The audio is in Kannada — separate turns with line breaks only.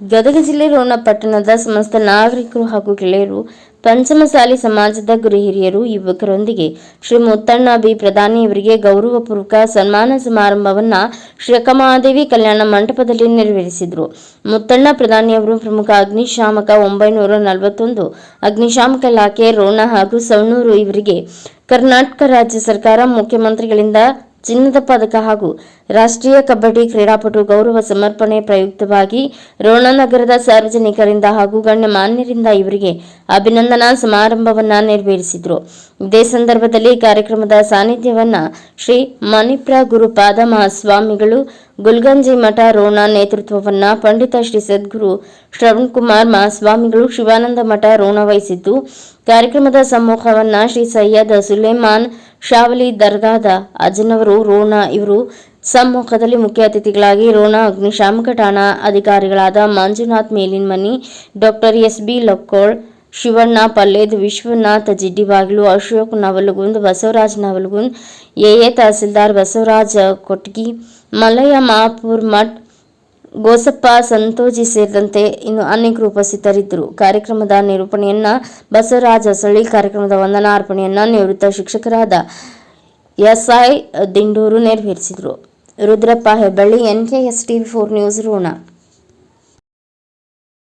ಗದಗ ಜಿಲ್ಲೆ ರೋಣ ಪಟ್ಟಣದ ಸಮಸ್ತ ನಾಗರಿಕರು ಹಾಗೂ ಗೆಳೆಯರು, ಪಂಚಮಸಾಲಿ ಸಮಾಜದ ಗುರು ಹಿರಿಯರು, ಯುವಕರೊಂದಿಗೆ ಶ್ರೀ ಮುತ್ತಣ್ಣ ಬಿ ಪ್ರಧಾನಿಯವರಿಗೆ ಗೌರವಪೂರ್ವಕ ಸನ್ಮಾನ ಸಮಾರಂಭವನ್ನ ಶ್ರೀ ಅಕ್ಕಮಹಾದೇವಿ ಕಲ್ಯಾಣ ಮಂಟಪದಲ್ಲಿ ನೆರವೇರಿಸಿದರು. ಮುತ್ತಣ್ಣ ಪ್ರಧಾನಿಯವರು ಪ್ರಮುಖ ಅಗ್ನಿಶಾಮಕ ಒಂಬೈನೂರ ನಲವತ್ತೊಂದು, ಅಗ್ನಿಶಾಮಕ ಇಲಾಖೆ ರೋಣ ಹಾಗೂ ಸವಣೂರು ಇವರಿಗೆ ಕರ್ನಾಟಕ ರಾಜ್ಯ ಸರ್ಕಾರ ಮುಖ್ಯಮಂತ್ರಿಗಳಿಂದ ಚಿನ್ನದ ಪದಕ ಹಾಗೂ ರಾಷ್ಟ್ರೀಯ ಕಬಡ್ಡಿ ಕ್ರೀಡಾಪಟು ಗೌರವ ಸಮರ್ಪಣೆ ಪ್ರಯುಕ್ತವಾಗಿ ರೋಣ ನಗರದ ಸಾರ್ವಜನಿಕರಿಂದ ಹಾಗೂ ಗಣ್ಯಮಾನ್ಯರಿಂದ ಇವರಿಗೆ ಅಭಿನಂದನಾ ಸಮಾರಂಭವನ್ನು ನೆರವೇರಿಸಿದರು. ಇದೇ ಸಂದರ್ಭದಲ್ಲಿ ಕಾರ್ಯಕ್ರಮದ ಸಾನ್ನಿಧ್ಯವನ್ನು ಶ್ರೀ ಮಣಿಪ್ರ ಗುರುಪಾದ ಮಹಾಸ್ವಾಮಿಗಳು ಗುಲ್ಗಂಜಿ ಮಠ ರೋಣ ನೇತೃತ್ವವನ್ನ ಪಂಡಿತ ಶ್ರೀ ಸದ್ಗುರು ಶ್ರವಣ್ ಕುಮಾರ್ ಮಹಾಸ್ವಾಮಿಗಳು ಶಿವಾನಂದ ಮಠ ರೋಣ ವಹಿಸಿದ್ದು, ಕಾರ್ಯಕ್ರಮದ ಸಮ್ಮುಖವನ್ನ ಶ್ರೀ ಸೈಯದ್ ಸುಲೇಮಾನ್ ಶಾವಲಿ ದರ್ಗಾದ ಅಜನವರು ರೋಣ ಇವರು ಸಮ್ಮುಖದಲ್ಲಿ ಮುಖ್ಯ ಅತಿಥಿಗಳಾಗಿ ರೋಣ ಅಗ್ನಿಶಾಮಕ ಠಾಣಾ ಅಧಿಕಾರಿಗಳಾದ Manjunath Melinmani doctor S B Lakkol Shivanna, Palled, Vishwanath, Jiddibagilu, Ashok Navalgund, Basavaraj Navalgund, AA tahsildar Basavaraj Kotgi, Malaya Mapur Math, Gosappa Santoji ಸೇರಿದಂತೆ ಇನ್ನು ಅನೇಕರು ಉಪಸ್ಥಿತರಿದ್ದರು. ಕಾರ್ಯಕ್ರಮದ ನಿರೂಪಣೆಯನ್ನ ಬಸವರಾಜ ಸಳಿ ಕಾರ್ಯಕ್ರಮದ ವಂದನಾರ್ಪಣೆಯನ್ನ ನಿವೃತ್ತ ಶಿಕ್ಷಕರಾದ ಎಸ್ಐ ದಿಂಡೂರು ನೆರವೇರಿಸಿದರು. Rudrappa Hebballi, N K S TV four news, Ron.